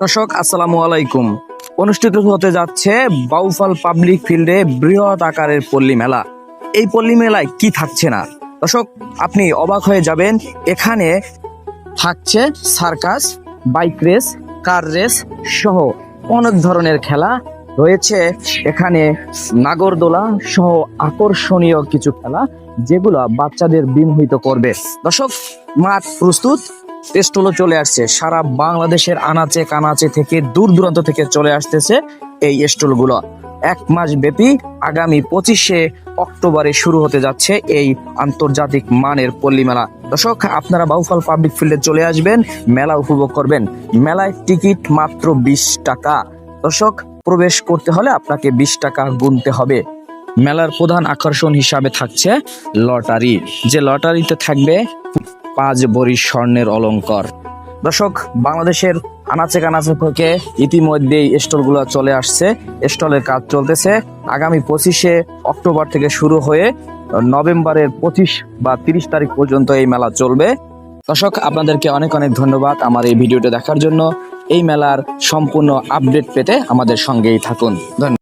দর্শক, আসসালামু আলাইকুম। অনুষ্ঠিত হতে যাচ্ছে বাউফল পাবলিক ফিল্ডে বৃহৎ আকারের পল্লী মেলা। এই পল্লী মেলায় কি থাকছে না? দর্শক, আপনি অবাক হয়ে যাবেন, এখানে থাকছে circus, bike race, car race সহ অনেক ধরনের খেলা রয়েছে। এখানে নাগরদোলা সহ আকর্ষণীয় কিছু খেলা যেগুলো বাচ্চাদের বিমোহিত করবে। দর্শক, মাঠ প্রস্তুত? টেস্টগুলো চলে আসছে। সারা বাংলাদেশের আনাচে কানাচে থেকে দূর দূরান্ত থেকে চলে আসতেছে এই স্টলগুলো এক মাস ব্যাপী আগামী পঁচিশে অক্টোবরে শুরু হতে যাচ্ছে এই আন্তর্জাতিক মানের পল্লী মেলা। দর্শক, আপনারা বাউফল পাবলিক ফিল্ডে চলে আসবেন, মেলা উপভোগ করবেন। মেলায় টিকিট মাত্র বিশ টাকা। দর্শক, প্রবেশ করতে হলে আপনাকে বিশ টাকা গুনতে হবে। মেলার প্রধান আকর্ষণ হিসাবে থাকছে লটারি। যে লটারিতে থাকবে পাঁচ বড়ি স্বর্ণের অলংকার দর্শক, বাংলাদেশের আনাচে কানাচে থেকে ইতিমধ্যে এই স্টলগুলো চলে আসছে। স্টলের কাজ চলতেছে। আগামী পঁচিশে অক্টোবর থেকে শুরু হয়ে নভেম্বরের পঁচিশ বা তিরিশ তারিখ পর্যন্ত এই মেলা চলবে। দর্শক, আপনাদেরকে অনেক অনেক ধন্যবাদ আমার এই ভিডিওটা দেখার জন্য। এই মেলার সম্পূর্ণ আপডেট পেতে আমাদের সঙ্গেই থাকুন। ধন্যবাদ।